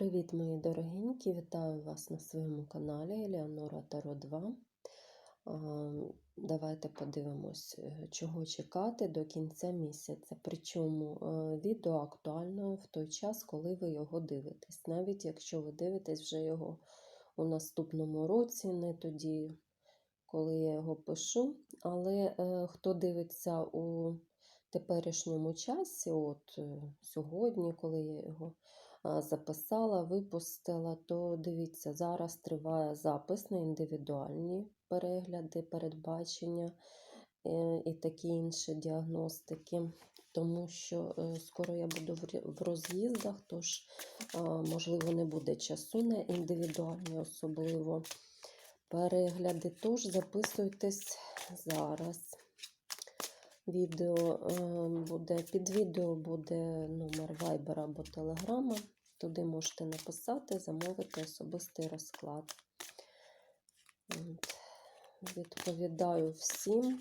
Привіт, мої дорогенькі! Вітаю вас на своєму каналі Елеонора Таро 2. Давайте подивимось, е, чого чекати до кінця місяця. Причому е, відео актуально в той час, коли ви його дивитесь. Навіть якщо ви дивитесь вже його у наступному році, не тоді, коли я його пишу. Але е, хто дивиться у теперішньому часі, от сьогодні, коли я його записала, випустила, то дивіться, зараз триває запис на індивідуальні перегляди, передбачення е, і такі інші діагностики. Тому що е, скоро я буду в роз'їздах, тож, можливо, не буде часу на індивідуальні, особливо перегляди. Тож записуйтесь зараз. Відео е, буде під відео буде номер Viber або Telegram. Туди можете написати, замовити особистий розклад. Відповідаю всім.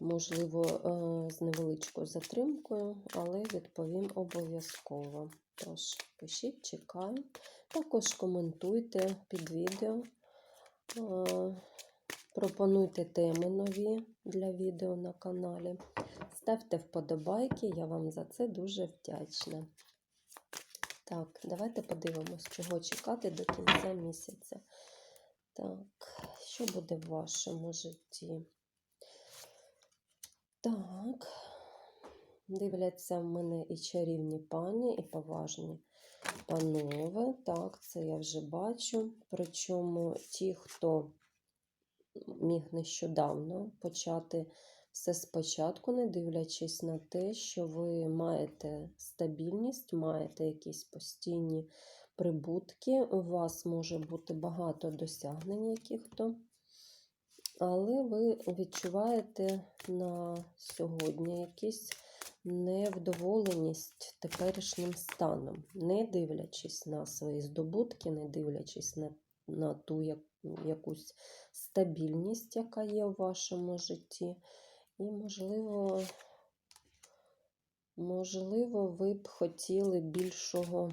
Можливо, е, з невеличкою затримкою, але відповім обов'язково. Тож, пишіть, чекаю. Також коментуйте під відео. Пропонуйте теми нові для відео на каналі. Ставте вподобайки, я вам за це дуже вдячна. Так, давайте подивимось, чого чекати до кінця місяця. Так, що буде в вашому житті? Так, дивляться в мене і чарівні пані, і поважні панове. Так, це я вже бачу. Причому ті, хто міг нещодавно почати все спочатку, не дивлячись на те, що ви маєте стабільність, маєте якісь постійні прибутки, у вас може бути багато досягнень яких-то, але ви відчуваєте на сьогодні якісь невдоволеність теперішнім станом, не дивлячись на свої здобутки, не дивлячись на, на ту як, якусь стабільність, яка є у вашому житті. І, можливо, можливо, ви б хотіли більшого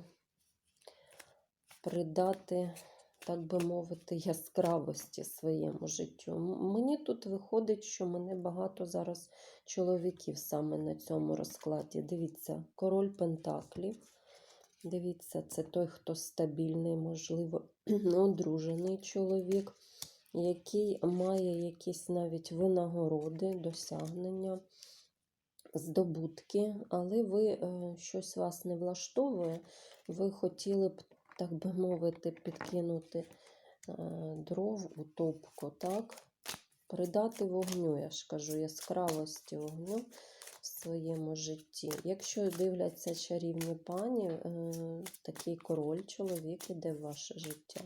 придати, так би мовити, яскравості своєму життю. Мені тут виходить, що мене багато зараз чоловіків саме на цьому розкладі. Дивіться, король Пентаклів. Дивіться, це той, хто стабільний, можливо, одружений чоловік, який має якісь навіть винагороди, досягнення, здобутки, але ви е, щось вас не влаштовує, ви хотіли б, так би мовити, підкинути е, дров у топку, так? Придати вогню, я ж кажу, яскравості вогню в своєму житті. Якщо дивляться чарівні пані, е, такий король, чоловік іде в ваше життя.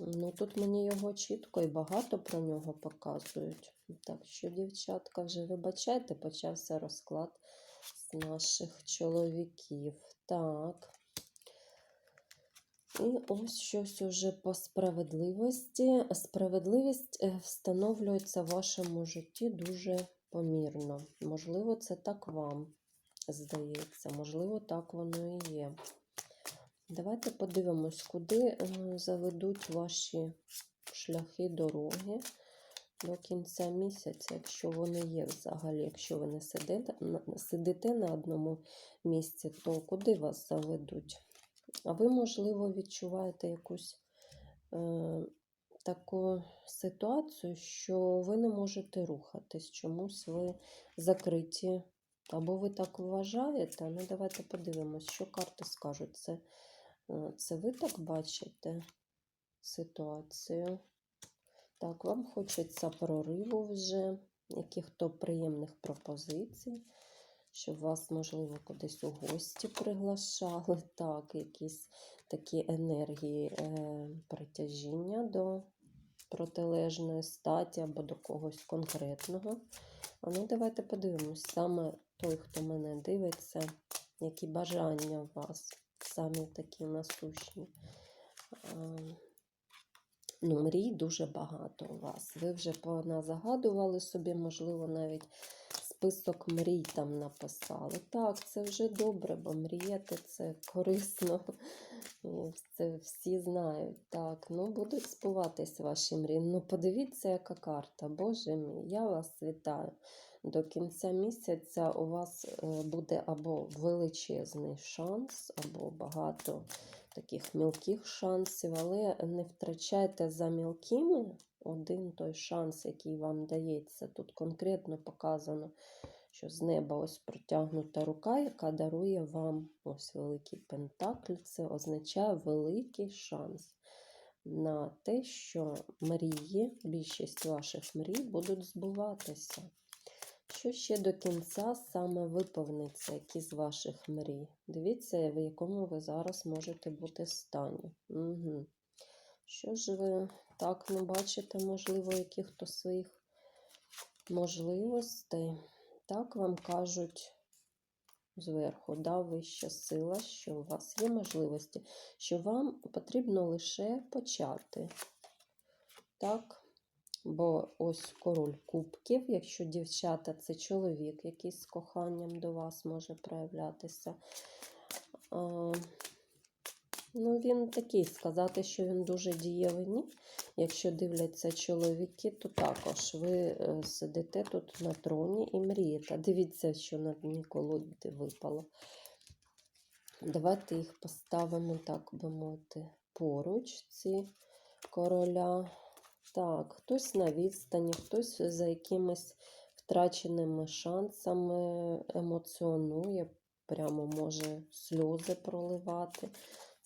Ну, тут мені його чітко і багато про нього показують. Так що, дівчатка, вже вибачайте, почався розклад з наших чоловіків. Так. І ось щось уже по справедливості. Справедливість е, встановлюється в вашому житті дуже помірно. Можливо, це так вам здається, можливо, так воно і є. Давайте подивимось, куди е, заведуть ваші шляхи дороги до кінця місяця, якщо вони є взагалі. Якщо ви не сидите сидите на одному місці, то куди вас заведуть? А ви, можливо, відчуваєте якусь е, таку ситуацію, що ви не можете рухатись, чомусь ви закриті. Або ви так вважаєте? Ну, давайте подивимось, що карти скажуть. Це, це ви так бачите ситуацію? Так, вам хочеться прориву вже, яких-то приємних пропозицій, щоб вас, можливо, кудись у гості приглашали. Так, якісь такі енергії е, притяжіння до протилежної статі або до когось конкретного. А ну, давайте подивимось, саме той, хто мене дивиться, які бажання у вас, самі такі насущні. Ну, мрій дуже багато у вас. Ви вже поназагадували собі, можливо, навіть список мрій там написали. Так, це вже добре, бо мріяти це корисно. Це всі знають. Так, ну будуть збуватись ваші мрії. Ну, подивіться, яка карта. Боже мій, я вас вітаю. До кінця місяця у вас е, буде або величезний шанс, або багато таких мілких шансів, але не втрачайте за мілкими один той шанс, який вам дається. Тут конкретно показано, що з неба ось протягнута рука, яка дарує вам ось великий пентакль. Це означає великий шанс на те, що мрії, більшість ваших мрій будуть збуватися. Що ще до кінця саме виповниться, які з ваших мрій? Дивіться, в якому ви зараз можете бути в стані. Угу. Що ж ви так не бачите, можливо, яких-то своїх можливостей? Так вам кажуть зверху, да, вища сила, що у вас є можливості, що вам потрібно лише почати. Так, бо ось король кубків, якщо дівчата це чоловік, який з коханням до вас може проявлятися. Ну, він такий сказати, що він дуже дієвий. Ні. Якщо дивляться чоловіки, то також ви е, сидите тут на троні і мрієте. Дивіться, що на дні колоди випало. Давайте їх поставимо, так би мовити, поруч, ці короля. Так, хтось на відстані, хтось за якимись втраченими шансами емоціонує, прямо може сльози проливати.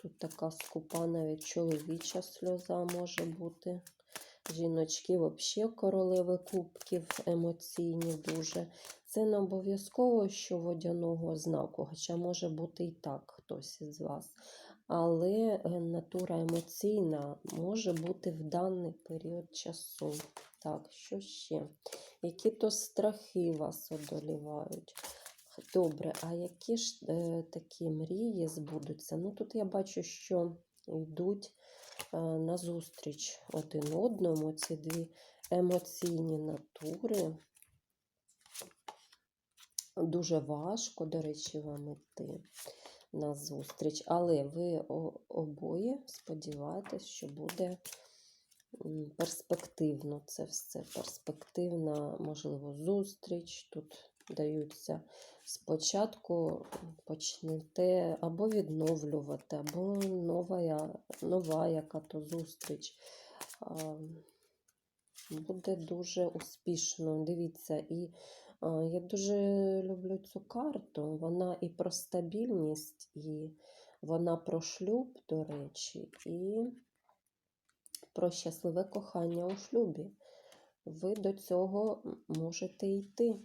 Тут така скупа, навіть чоловіча сльоза може бути. Жіночки, взагалі, королеви кубків, емоційні дуже. Це не обов'язково, що водяного знаку, хоча може бути і так хтось із вас. Але е, натура емоційна може бути в даний період часу. Так, що ще? Які то страхи вас одолівають. Добре, а які ж е, такі мрії збудуться? Ну, тут я бачу, що йдуть е, назустріч один одному ці дві емоційні натури. Дуже важко, до речі, вам йти на зустріч, але ви обоє сподіваєтесь, що буде перспективно це все. Перспективна, можливо, зустріч. Тут даються спочатку почнете або відновлювати, або нова, нова яка-то зустріч. Буде дуже успішно. Дивіться, і я дуже люблю цю карту. Вона і про стабільність, і вона про шлюб, до речі, і про щасливе кохання у шлюбі. Ви до цього можете йти.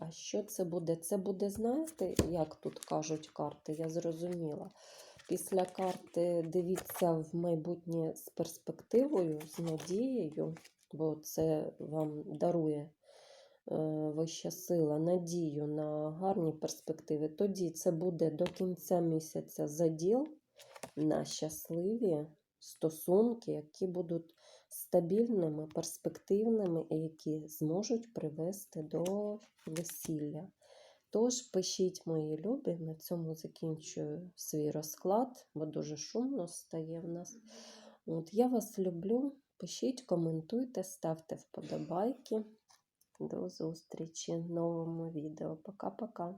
А що це буде? Це буде, знаєте, як тут кажуть карти, я зрозуміла. Після карти дивіться в майбутнє з перспективою, з надією, бо це вам дарує е, вища сила, надію на гарні перспективи. Тоді це буде до кінця місяця заділ на щасливі стосунки, які будуть стабільними, перспективними які зможуть привести до весілля. Тож пишіть мої любі, на цьому закінчую свій розклад, бо дуже шумно стає в нас. От, я вас люблю. Пишіть, коментуйте, ставте вподобайки. До зустрічі в новому відео. Пока-пока.